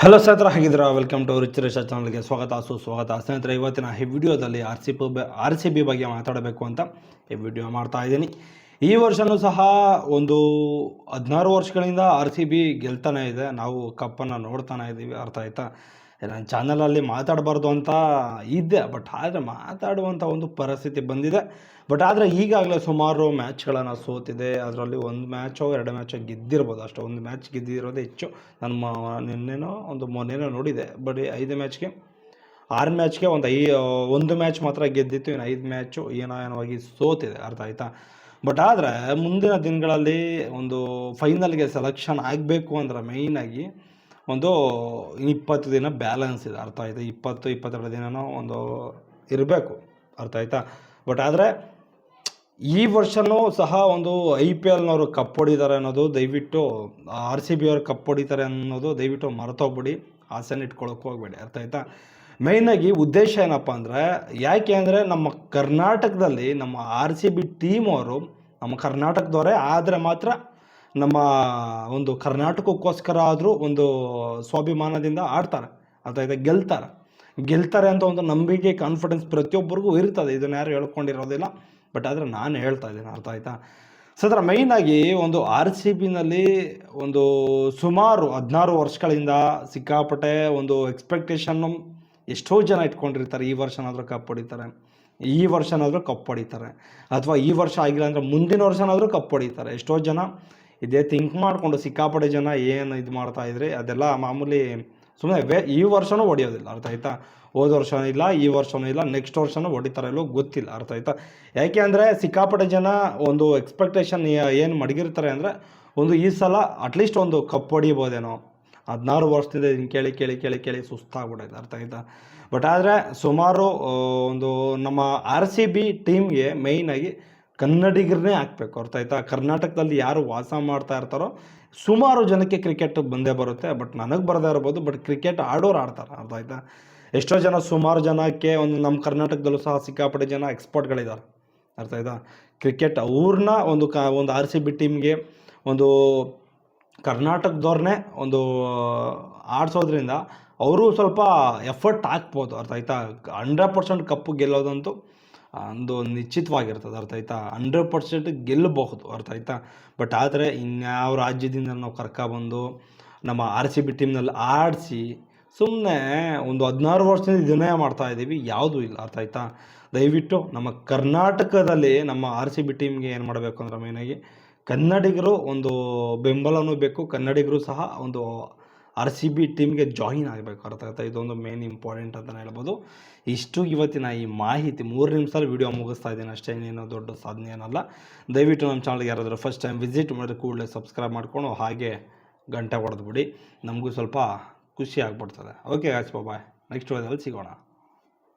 Hello ಸ್ನೇಹಿತರ, ಹಾಗಿದ್ದೀರಾ? Welcome to rich ಚಾನಲ್ಗೆ ಸ್ವಾಗತ. ಸುಸ್ವಾಗತ ಸ್ನೇಹಿತರೆ, ಇವತ್ತಿನ ಈ ವಿಡಿಯೋದಲ್ಲಿ R C P R C B ಬಗ್ಗೆ ಮಾತಾಡಬೇಕು ಅಂತ ಈ ವಿಡಿಯೋ ಮಾಡ್ತಾ ಇದ್ದೀನಿ. ಈ ವರ್ಷವೂ ಸಹ ಒಂದು ಹದಿನಾರು ವರ್ಷಗಳಿಂದ ಆರ್ ಸಿ ಬಿ ಗೆಲ್ತಾನೆ ಇದೆ. ನಾವು ಕಪ್ಪನ್ನು ನೋಡ್ತಾನೆ ಇದ್ದೀವಿ ಅರ್ಥ ಆಯ್ತಾ? ನನ್ನ ಚಾನಲಲ್ಲಿ ಮಾತಾಡಬಾರ್ದು ಅಂತ ಇದ್ದೆ. ಬಟ್ ಆದರೆ ಮಾತಾಡುವಂಥ ಒಂದು ಪರಿಸ್ಥಿತಿ ಬಂದಿದೆ. ಬಟ್ ಆದರೆ ಈಗಾಗಲೇ ಸುಮಾರು ಮ್ಯಾಚ್ಗಳನ್ನು ಸೋತಿದೆ. ಅದರಲ್ಲಿ ಒಂದು ಮ್ಯಾಚೋ ಎರಡು ಮ್ಯಾಚೋ ಗೆದ್ದಿರ್ಬೋದು ಅಷ್ಟೇ. ಒಂದು ಮ್ಯಾಚ್ ಗೆದ್ದಿರೋದೇ ಹೆಚ್ಚು. ನಾನು ನಿನ್ನೆನೋ ಒಂದು ಮೊನ್ನೆನೋ ನೋಡಿದೆ. ಬಟ್ ಐದು ಮ್ಯಾಚ್ಗೆ ಆರು ಮ್ಯಾಚ್ಗೆ ಒಂದು ಐ, ಒಂದು ಮ್ಯಾಚ್ ಮಾತ್ರ ಗೆದ್ದಿತ್ತು. ಇನ್ನು ಐದು ಮ್ಯಾಚು ಏನೋ ಏನೋವಾಗಿ ಸೋತಿದೆ. ಅರ್ಥ ಆಯ್ತಾ? ಬಟ್ ಆದರೆ ಮುಂದಿನ ದಿನಗಳಲ್ಲಿ ಒಂದು ಫೈನಲ್ಗೆ ಸೆಲೆಕ್ಷನ್ ಆಗಬೇಕು ಅಂದ್ರೆ ಮೇಯ್ನಾಗಿ ಒಂದು ಇಪ್ಪತ್ತು ದಿನ ಬ್ಯಾಲೆನ್ಸ್ ಇದೆ. ಅರ್ಥ ಆಯಿತಾ? ಇಪ್ಪತ್ತು, ಇಪ್ಪತ್ತೆರಡು ದಿನನೋ ಒಂದು ಇರಬೇಕು. ಅರ್ಥ ಆಯಿತಾ? ಬಟ್ ಆದರೆ ಈ ವರ್ಷವೂ ಸಹ ಒಂದು ಐ ಪಿ ಎಲ್ನವರು ಕಪ್ ಹೊಡಿತಾರೆ ಅನ್ನೋದು ದಯವಿಟ್ಟು, ಆರ್ ಸಿ ಬಿ ಅವ್ರು ಕಪ್ ಹೊಡಿತಾರೆ ಅನ್ನೋದು ದಯವಿಟ್ಟು ಮರೆತೋಗ್ಬಿಡಿ. ಆಸೆನ ಇಟ್ಕೊಳಕ್ಕೆ ಹೋಗ್ಬೇಡಿ. ಅರ್ಥ ಆಯಿತಾ? ಮೇಯ್ನಾಗಿ ಉದ್ದೇಶ ಏನಪ್ಪ ಅಂದರೆ, ಯಾಕೆ ಅಂದರೆ ನಮ್ಮ ಕರ್ನಾಟಕದಲ್ಲಿ ನಮ್ಮ ಆರ್ ಸಿ ಬಿ ಟೀಮ್ ಅವರು, ನಮ್ಮ ಕರ್ನಾಟಕದವರೇ ಆದರೆ ಮಾತ್ರ ನಮ್ಮ ಒಂದು ಕರ್ನಾಟಕಕ್ಕೋಸ್ಕರ ಆದರೂ ಒಂದು ಸ್ವಾಭಿಮಾನದಿಂದ ಆಡ್ತಾರೆ. ಅಥವಾ ಇದು ಗೆಲ್ತಾರೆ. ಗೆಲ್ತಾರೆ ಅಂತ ಒಂದು ನಂಬಿಕೆ ಕಾನ್ಫಿಡೆನ್ಸ್ ಪ್ರತಿಯೊಬ್ಬರಿಗೂ ಇರ್ತದೆ. ಇದನ್ನು ಯಾರು ಹೇಳ್ಕೊಂಡಿರೋದಿಲ್ಲ. ಬಟ್ ಆದರೆ ನಾನು ಹೇಳ್ತಾ ಇದ್ದೀನಿ. ಅರ್ಥ ಆಯ್ತಾ? ಸೊ ಅದರ ಮೇಯ್ನಾಗಿ ಒಂದು ಆರ್ ಸಿ ಬಿನಲ್ಲಿ ಒಂದು ಸುಮಾರು ಹದಿನಾರು ವರ್ಷಗಳಿಂದ ಸಿಕ್ಕಾಪಟ್ಟೆ ಒಂದು ಎಕ್ಸ್ಪೆಕ್ಟೇಷನ್ನು ಎಷ್ಟೋ ಜನ ಇಟ್ಕೊಂಡಿರ್ತಾರೆ. ಈ ವರ್ಷನಾದರೂ ಕಪ್ ಹೊಡಿತಾರೆ. ಈ ವರ್ಷನಾದರೂ ಕಪ್ ಹೊಡಿತಾರೆ. ಅಥವಾ ಈ ವರ್ಷ ಆಗಿಲ್ಲ ಅಂದರೆ ಮುಂದಿನ ವರ್ಷನಾದರೂ ಕಪ್ ಹೊಡಿತಾರೆ. ಎಷ್ಟೋ ಜನ ಇದೇ ಥಿಂಕ್ ಮಾಡಿಕೊಂಡು ಸಿಕ್ಕಾಪಟ್ಟೆ ಜನ ಏನು ಇದು ಮಾಡ್ತಾ ಇದ್ರಿ, ಅದೆಲ್ಲ ಮಾಮೂಲಿ ಸುಮ್ಮನೆ ವೇ, ಈ ವರ್ಷವೂ ಹೊಡೆಯೋದಿಲ್ಲ ಅರ್ಥ ಆಯ್ತಾ? ಹೋದ ವರ್ಷವೂ ಇಲ್ಲ, ಈ ವರ್ಷವೂ ಇಲ್ಲ ನೆಕ್ಸ್ಟ್ ವರ್ಷವೂ ಹೊಡಿತಾರೆ ಇಲ್ಲೋ ಗೊತ್ತಿಲ್ಲ, ಅರ್ಥ ಆಯ್ತಾ? ಯಾಕೆ ಅಂದರೆ ಸಿಕ್ಕಾಪಟ್ಟೆ ಜನ ಒಂದು ಎಕ್ಸ್ಪೆಕ್ಟೇಷನ್ ಏನು ಮಡಗಿರ್ತಾರೆ ಅಂದರೆ ಒಂದು ಈ ಸಲ ಅಟ್ಲೀಸ್ಟ್ ಒಂದು ಕಪ್ ಹೊಡಿಬೋದೇನೋ. ಹದಿನಾರು ವರ್ಷದಿಂದ ಹಿಂಗೆ ಕೇಳಿ ಕೇಳಿ ಕೇಳಿ ಕೇಳಿ ಸುಸ್ತಾಗ್ಬಿಡೋದು, ಅರ್ಥ ಆಯ್ತಾ? ಬಟ್ ಆದರೆ ಸುಮಾರು ಒಂದು ನಮ್ಮ ಆರ್ ಸಿ ಬಿ ಟೀಮ್ಗೆ ಮೇಯ್ನಾಗಿ ಕನ್ನಡಿಗರನ್ನೇ ಹಾಕ್ಬೇಕು. ಅರ್ಥ ಆಯ್ತಾ? ಕರ್ನಾಟಕದಲ್ಲಿ ಯಾರು ವಾಸ ಮಾಡ್ತಾ ಇರ್ತಾರೋ, ಸುಮಾರು ಜನಕ್ಕೆ ಕ್ರಿಕೆಟ್ ಬಂದೇ ಬರುತ್ತೆ. ಬಟ್ ನನಗೆ ಬರದೇ ಇರ್ಬೋದು, ಬಟ್ ಕ್ರಿಕೆಟ್ ಆಡೋರು ಆಡ್ತಾರೆ. ಅರ್ಥ ಆಯ್ತಾ? ಎಷ್ಟೋ ಜನ, ಸುಮಾರು ಜನಕ್ಕೆ ಒಂದು ನಮ್ಮ ಕರ್ನಾಟಕದಲ್ಲೂ ಸಹ ಸಿಕ್ಕಾಪಟ್ಟೆ ಜನ ಎಕ್ಸ್ಪರ್ಟ್ಗಳಿದ್ದಾರೆ ಅರ್ಥ ಆಯ್ತಾ? ಕ್ರಿಕೆಟ್ ಅವ್ರನ್ನ ಒಂದು ಕ, ಒಂದು ಆರ್ ಸಿ ಬಿ ಟೀಮ್ಗೆ ಒಂದು ಕರ್ನಾಟಕದವ್ರನ್ನೇ ಒಂದು ಆಡಿಸೋದ್ರಿಂದ ಅವರು ಸ್ವಲ್ಪ ಎಫರ್ಟ್ ಹಾಕ್ಬೋದು. ಅರ್ಥ ಆಯ್ತಾ? ಹಂಡ್ರೆಡ್ ಪರ್ಸೆಂಟ್ ಕಪ್ಪು ಗೆಲ್ಲೋದಂತೂ ಒಂದು ನಿಶ್ಚಿತವಾಗಿರ್ತದೆ, ಅರ್ಥ ಆಯ್ತಾ? ಹಂಡ್ರೆಡ್ ಪರ್ಸೆಂಟ್ ಗೆಲ್ಲಬಹುದು, ಅರ್ಥ ಆಯ್ತಾ? ಬಟ್ ಆದರೆ ಇನ್ಯಾವ ರಾಜ್ಯದಿಂದ ನಾವು ಕರ್ಕೊಬಂದು ನಮ್ಮ ಆರ್ ಸಿ ಬಿ ಟೀಮ್ನಲ್ಲಿ ಆಡಿಸಿ ಸುಮ್ಮನೆ ಒಂದು ಹದಿನಾರು ವರ್ಷದಿಂದ ಇದನ್ನೇ ಮಾಡ್ತಾ ಇದ್ದೀವಿ, ಯಾವುದೂ ಇಲ್ಲ, ಅರ್ಥ ಆಯ್ತಾ? ದಯವಿಟ್ಟು ನಮ್ಮ ಕರ್ನಾಟಕದಲ್ಲಿ ನಮ್ಮ ಆರ್ ಸಿ ಬಿ ಟೀಮ್ಗೆ ಏನು ಮಾಡಬೇಕು ಅಂದ್ರೆ ಮೇನಾಗಿ ಕನ್ನಡಿಗರು ಒಂದು ಬೆಂಬಲನೂ ಬೇಕು, ಕನ್ನಡಿಗರು ಸಹ ಒಂದು ಆರ್ ಸಿ ಬಿ ಟೀಮ್ಗೆ ಜಾಯಿನ್ ಆಗಬೇಕು. ಅರ್ಥ ಆಗ್ತಾ ಇದೊಂದು ಮೇನ್ ಇಂಪಾರ್ಟೆಂಟ್ ಅಂತಲೇ ಹೇಳ್ಬೋದು. ಇಷ್ಟು ಇವತ್ತಿನ ಈ ಮಾಹಿತಿ, ಮೂರು ನಿಮಿಷದಲ್ಲಿ ವಿಡಿಯೋ ಮುಗಿಸ್ತಾ ಇದ್ದೀನಿ. ಅಷ್ಟೇ ಇನ್ನೇನು ದೊಡ್ಡ ಸಾಧನೆ ಏನಲ್ಲ. ದಯವಿಟ್ಟು ನಮ್ಮ ಚಾನಲ್ಗೆ ಯಾರಾದರೂ ಫಸ್ಟ್ ಟೈಮ್ ವಿಸಿಟ್ ಮಾಡಿದ್ರೆ ಕೂಡಲೇ ಸಬ್ಸ್ಕ್ರೈಬ್ ಮಾಡಿಕೊಂಡು ಹಾಗೆ ಗಂಟೆ ಹೊಡೆದ್ಬಿಡಿ ನಮಗೂ ಸ್ವಲ್ಪ ಖುಷಿ ಆಗ್ಬಿಡ್ತದೆ. ಓಕೆ ಆಯ್ತು ಬಾಯ್ ನೆಕ್ಸ್ಟ್ ವಿಡಿಯೋದಲ್ಲಿ ಸಿಗೋಣ.